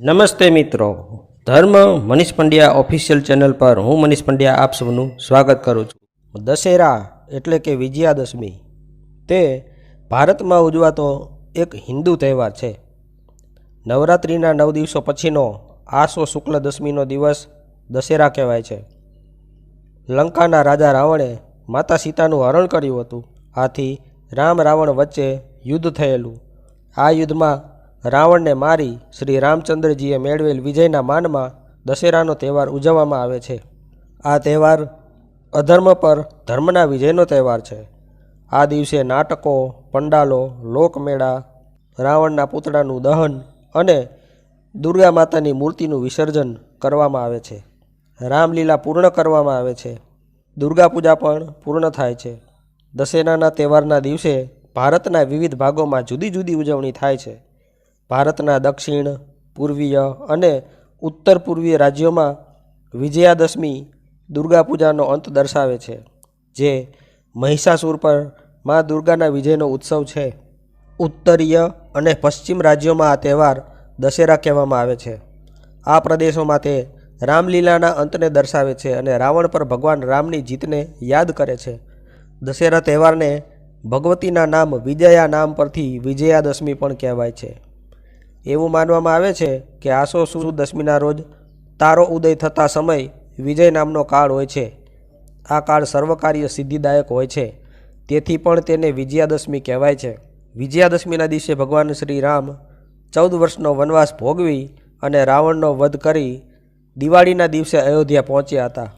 નમસ્તે મિત્રો. ધર્મ મનીષ પંડ્યા ઓફિશિયલ ચેનલ પર હું મનીષ પંડ્યા આપ સૌનું સ્વાગત કરું છું. દશેરા એટલે કે વિજયાદશમી. તે ભારતમાં ઉજવાતો એક હિન્દુ તહેવાર છે. નવરાત્રિના નવ દિવસો પછીનો આસો શુક્લ દશમીનો દિવસ દશેરા કહેવાય છે. લંકાના રાજા રાવણે માતા સીતાનું હરણ કર્યું હતું. આથી રામ રાવણ વચ્ચે યુદ્ધ થયેલું. આ યુદ્ધમાં રાવણને મારી શ્રી રામચંદ્રજીએ મેળવેલ વિજયના માનમાં દશેરાનો તહેવાર ઉજવવામાં આવે છે. આ તહેવાર અધર્મ પર ધર્મના વિજયનો તહેવાર છે. આ દિવસે નાટકો, પંડાલો, લોકમેળા, રાવણના પૂતળાનું દહન અને દુર્ગા માતાની મૂર્તિનું વિસર્જન કરવામાં આવે છે. રામલીલા પૂર્ણ કરવામાં આવે છે. દુર્ગા પૂજા પણ પૂર્ણ થાય છે. દશેરાના તહેવારના દિવસે ભારતના વિવિધ ભાગોમાં જુદી જુદી ઉજવણી થાય છે. ભારતના દક્ષિણ, પૂર્વીય અને ઉત્તર પૂર્વીય રાજ્યોમાં વિજયાદશમી દુર્ગા પૂજાનો અંત દર્શાવે છે, જે મહિષાસુર પર મા દુર્ગાના વિજયનો ઉત્સવ છે. ઉત્તરીય અને પશ્ચિમ રાજ્યોમાં આ તહેવાર દશેરા કહેવામાં આવે છે. આ પ્રદેશોમાં તે રામલીલાના અંતને દર્શાવે છે અને રાવણ પર ભગવાન રામની જીતને યાદ કરે છે. દશેરા તહેવારને ભગવતીના નામ વિજયા નામ પરથી વિજયાદશમી પણ કહેવાય છે. એવું માનવામાં આવે છે કે આસો સુદ દશમીના રોજ તારો ઉદય થતા સમય વિજય નામનો કાળ હોય છે. આ કાળ સર્વકાર્ય સિદ્ધિદાયક હોય છે. તેથી પણ તેને વિજયાદશમી કહેવાય છે. વિજયાદશમીના દિવસે ભગવાન શ્રી રામ ચૌદ વર્ષનો વનવાસ ભોગવી અને રાવણનો વધ કરી દિવાળીના દિવસે અયોધ્યા પહોંચ્યા હતા.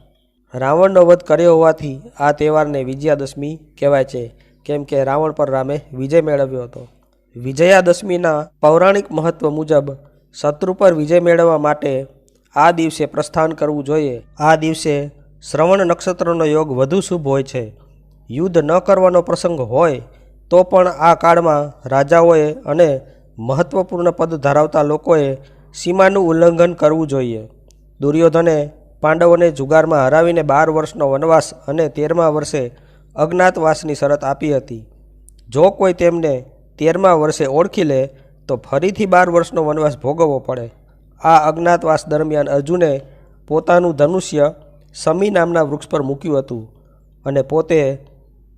રાવણનો વધ કર્યો હોવાથી આ તહેવારને વિજયાદશમી કહેવાય છે. કેમ કે રાવણ પર રામે વિજય મેળવ્યો હતો. વિજયાદશમીના પૌરાણિક મહત્વ મુજબ શત્રુ પર વિજય મેળવવા માટે આ દિવસે પ્રસ્થાન કરવું જોઈએ. આ દિવસે શ્રવણ નક્ષત્રનો યોગ વધુ શુભ હોય છે. યુદ્ધ ન કરવાનો પ્રસંગ હોય તો પણ આ કાળમાં રાજાઓએ અને મહત્વપૂર્ણ પદ ધરાવતા લોકોએ સીમાનું ઉલ્લંઘન કરવું જોઈએ. દુર્યોધને પાંડવોને જુગારમાં હરાવીને બાર વર્ષનો વનવાસ અને તેરમા વર્ષે અજ્ઞાતવાસની શરત આપી હતી. જો કોઈ તેમને તેરમા વર્ષે ઓળખી લે, તો ફરીથી બાર વર્ષનો વનવાસ ભોગવવો પડે. આ અજ્ઞાતવાસ દરમિયાન અર્જુને પોતાનું ધનુષ્ય સમી નામના વૃક્ષ પર મૂક્યું હતું અને પોતે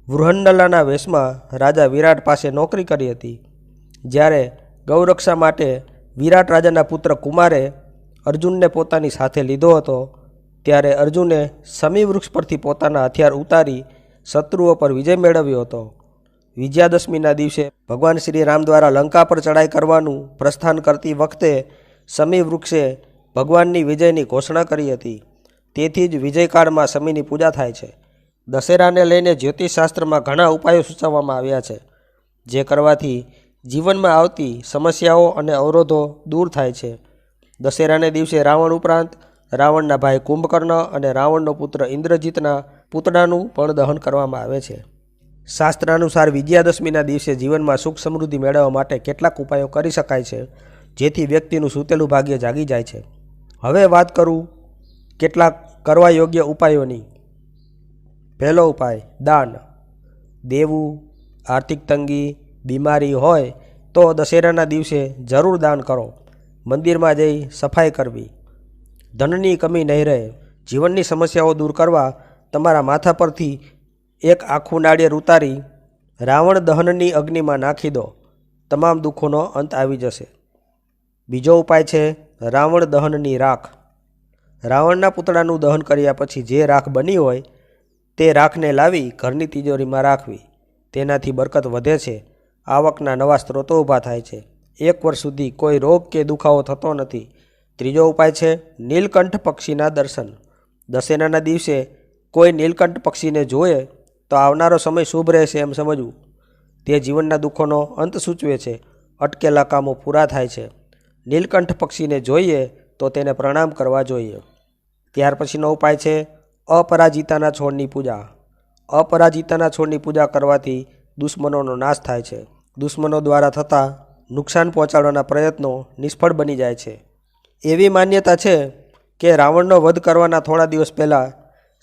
વૃહન્નલાના વેશમાં રાજા વિરાટ પાસે નોકરી કરી હતી. જ્યારે ગૌરક્ષા માટે વિરાટ રાજાના પુત્ર કુમારે અર્જુનને પોતાની સાથે લીધો હતો, ત્યારે અર્જુને સમી વૃક્ષ પરથી પોતાના હથિયાર ઉતારી શત્રુઓ પર વિજય મેળવ્યો હતો. વિજયાદશમીના દિવસે ભગવાન શ્રી રામ દ્વારા લંકા પર ચડાઈ કરવાનું પ્રસ્થાન કરતી વખતે સમી વૃક્ષે ભગવાનની વિજયની ઘોષણા કરી હતી. તેથી જ વિજયકાળમાં સમીની પૂજા થાય છે. દશેરાને લઈને જ્યોતિષશાસ્ત્રમાં ઘણા ઉપાયો સૂચવવામાં આવ્યા છે, જે કરવાથી જીવનમાં આવતી સમસ્યાઓ અને અવરોધો દૂર થાય છે. દશેરાને દિવસે રાવણ ઉપરાંત રાવણના ભાઈ કુંભકર્ણ અને રાવણનો પુત્ર ઇન્દ્રજીતના પૂતળાનું પણ દહન કરવામાં આવે છે. શાસ્ત્ર અનુસાર વિજયાદશમીના દિવસે જીવનમાં સુખ સમૃદ્ધિ મેળવવા માટે કેટલાક ઉપાયો કરી શકાય છે, જેથી વ્યક્તિનું સૂતેલું ભાગ્ય જાગી જાય છે. હવે વાત કરું કેટલાક કરવા યોગ્ય ઉપાયોની. પહેલો ઉપાય, દાન. દેવું, આર્થિક તંગી, બીમારી હોય તો દશેરાના દિવસે જરૂર દાન કરો. મંદિરમાં જઈ સફાઈ કરવી. ધનની કમી નહીં રહે. જીવનની સમસ્યાઓ દૂર કરવા તમારા માથા પરથી એક આખું નાળિયેર ઉતારી રાવણ દહનની અગ્નિમાં નાખી દો. તમામ દુઃખોનો અંત આવી જશે. બીજો ઉપાય છે રાવણ દહનની રાખ. રાવણના પૂતળાનું દહન કર્યા પછી જે રાખ બની હોય તે રાખને લાવી ઘરની તિજોરીમાં રાખવી. તેનાથી બરકત વધે છે. આવકના નવા સ્ત્રોતો ઊભા થાય છે. એક વર્ષ સુધી કોઈ રોગ કે દુખાવો થતો નથી. ત્રીજો ઉપાય છે નીલકંઠ પક્ષીના દર્શન. દશેરાના દિવસે કોઈ નીલકંઠ પક્ષીને જોએ તો આવનારો સમય શુભ રહેશે એમ સમજવું. તે જીવનના દુઃખોનો અંત સૂચવે છે. અટકેલા કામો પૂરા થાય છે. નીલકંઠ પક્ષીને જોઈએ તો તેને પ્રણામ કરવા જોઈએ. ત્યાર પછીનો ઉપાય છે અપરાજિતાના છોડની પૂજા. અપરાજિતાના છોડની પૂજા કરવાથી દુશ્મનોનો નાશ થાય છે. દુશ્મનો દ્વારા થતા નુકસાન પહોંચાડવાના પ્રયત્નો નિષ્ફળ બની જાય છે. એવી માન્યતા છે કે રાવણનો વધ કરવાના થોડા દિવસ પહેલાં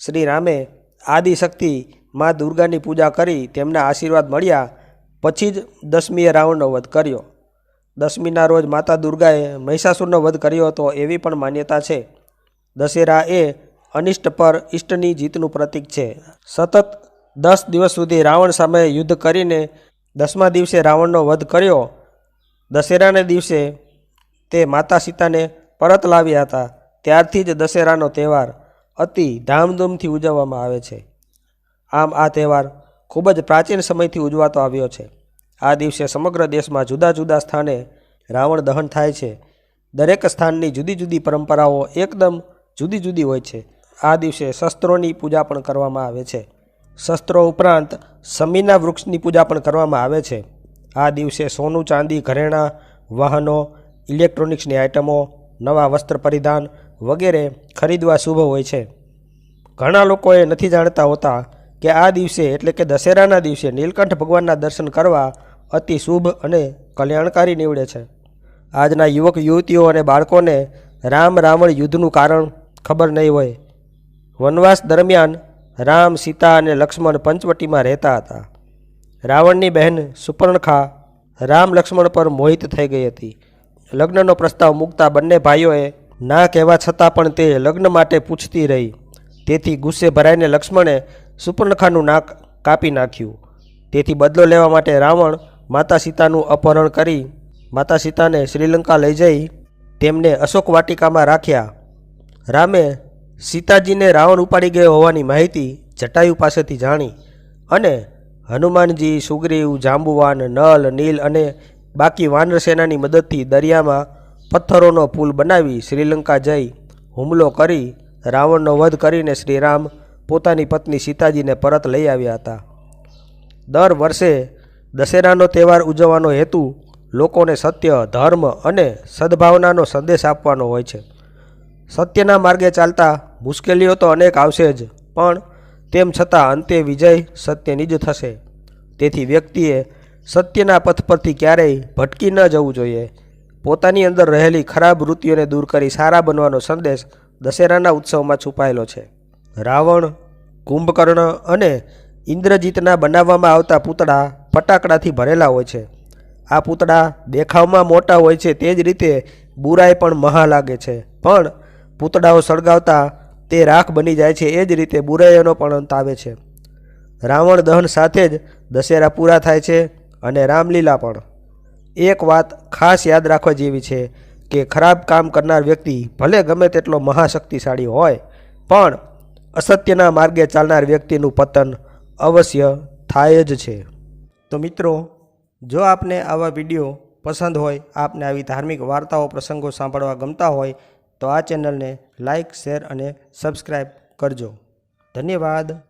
શ્રી રામે આદિશક્તિ મા દુર્ગાની પૂજા કરી તેમના આશીર્વાદ મળ્યા. પછી જ દસમીએ રાવણનો વધ કર્યો. દસમીના રોજ માતા દુર્ગાએ મહિષાસુરનો વધ કર્યો હતો એવી પણ માન્યતા છે. દશેરા એ અનિષ્ટ પર ઇષ્ટની જીતનું પ્રતીક છે. સતત દસ દિવસ સુધી રાવણ સામે યુદ્ધ કરીને દસમા દિવસે રાવણનો વધ કર્યો. દશેરાને દિવસે તે માતા સીતાને પરત લાવ્યા હતા. ત્યારથી જ દશેરાનો તહેવાર અતિ ધામધૂમથી ઉજવવામાં આવે છે. આમ આ તહેવાર ખૂબ જ પ્રાચીન સમયથી ઉજવાતો આવ્યો છે. આ દિવસે સમગ્ર દેશમાં જુદા જુદા સ્થાને રાવણ દહન થાય છે. દરેક સ્થાનની જુદી જુદી પરંપરાઓ એકદમ જુદી જુદી હોય છે. આ દિવસે શસ્ત્રોની પૂજા પણ કરવામાં આવે છે. શસ્ત્રો ઉપરાંત સમીના વૃક્ષની પૂજા પણ કરવામાં આવે છે. આ દિવસે સોનું, ચાંદી, ઘરેણાં, વાહનો, ઇલેક્ટ્રોનિક્સની આઇટમો, નવા વસ્ત્ર પરિધાન વગેરે ખરીદવા શુભ હોય છે. ઘણા લોકોએ નથી જાણતા હોતા કે આ દિવસે એટલે કે દશેરાના દિવસે નીલકંઠ ભગવાનના દર્શન કરવા અતિ શુભ અને કલ્યાણકારી નીવડે છે. આજના યુવક, યુવતીઓ અને બાળકોને રામ રાવણ યુદ્ધનું કારણ ખબર નહીં હોય. વનવાસ દરમિયાન રામ, સીતા અને લક્ષ્મણ પંચવટીમાં રહેતા હતા. રાવણની બહેન સુપર્ણખા રામ લક્ષ્મણ પર મોહિત થઈ ગઈ હતી. લગ્નનો પ્રસ્તાવ મૂકતા બંને ભાઈઓએ ના કહેવા છતાં પણ તે લગ્ન માટે પૂછતી રહી. તેથી ગુસ્સે ભરાઈને લક્ષ્મણે સુપર્ણખાનું નાક કાપી નાખ્યું. તેથી બદલો લેવા માટે રાવણ માતા સીતાનું અપહરણ કરી માતા સીતાને શ્રીલંકા લઈ જઈ તેમને અશોક વાટિકામાં રાખ્યા. રામે સીતાજીને રાવણ ઉપાડી ગયો હોવાની માહિતી જટાયુ પાસેથી જાણી અને હનુમાનજી, સુગ્રીવ, જાંબુવાન, નલ, નીલ અને બાકી વાનર સેનાની મદદથી દરિયામાં પથ્થરોનો પુલ બનાવી શ્રીલંકા જઈ હુમલો કરી રાવણનો વધ કરીને શ્રીરામ પોતાની પત્ની સીતાજીને પરત લઈ આવ્યા હતા. દર વર્ષે દશેરાનો તહેવાર ઉજવવાનો હેતુ લોકોને સત્ય, ધર્મ અને સદભાવનાનો સંદેશ આપવાનો હોય છે. સત્યના માર્ગે ચાલતા મુશ્કેલીઓ તો અનેક આવશે જ, પણ તેમ છતાં અંતે વિજય સત્યની જ થશે. તેથી વ્યક્તિએ સત્યના પથ પરથી ક્યારેય ભટકી ન જવું જોઈએ. પોતાની અંદર રહેલી ખરાબ વૃત્તિઓને દૂર કરી સારા બનવાનો સંદેશ દશેરાના ઉત્સવમાં છુપાયેલો છે. રાવણ, કુંભકર્ણ અને ઇન્દ્રજીતના બનાવવામાં આવતા પૂતળા ફટાકડાથી ભરેલા હોય છે. આ પૂતળા દેખાવમાં મોટા હોય છે તે જ રીતે બુરાઈ પણ મહા લાગે છે. પણ પૂતળાઓ સળગાવતા તે રાખ બની જાય છે એ જ રીતે બુરાઈઓનો પણ અંત આવે છે. રાવણ દહન સાથે જ દશેરા પૂરા થાય છે અને રામલીલા પણ. એક વાત ખાસ યાદ રાખવા જેવી છે કે ખરાબ કામ કરનાર વ્યક્તિ ભલે ગમે તેટલો મહાશક્તિશાળી હોય, પણ અસત્યના માર્ગે ચાલનાર વ્યક્તિનું પતન અવશ્ય થાય જ છે. તો મિત્રો, જો આપને આવા વીડિયો પસંદ હોય, આપને આવી ધાર્મિક વાર્તાઓ, પ્રસંગો સાંભળવા ગમતા હોય, તો આ ચેનલને લાઇક શેર અને સબસ્ક્રાઈબ કરજો. ધન્યવાદ.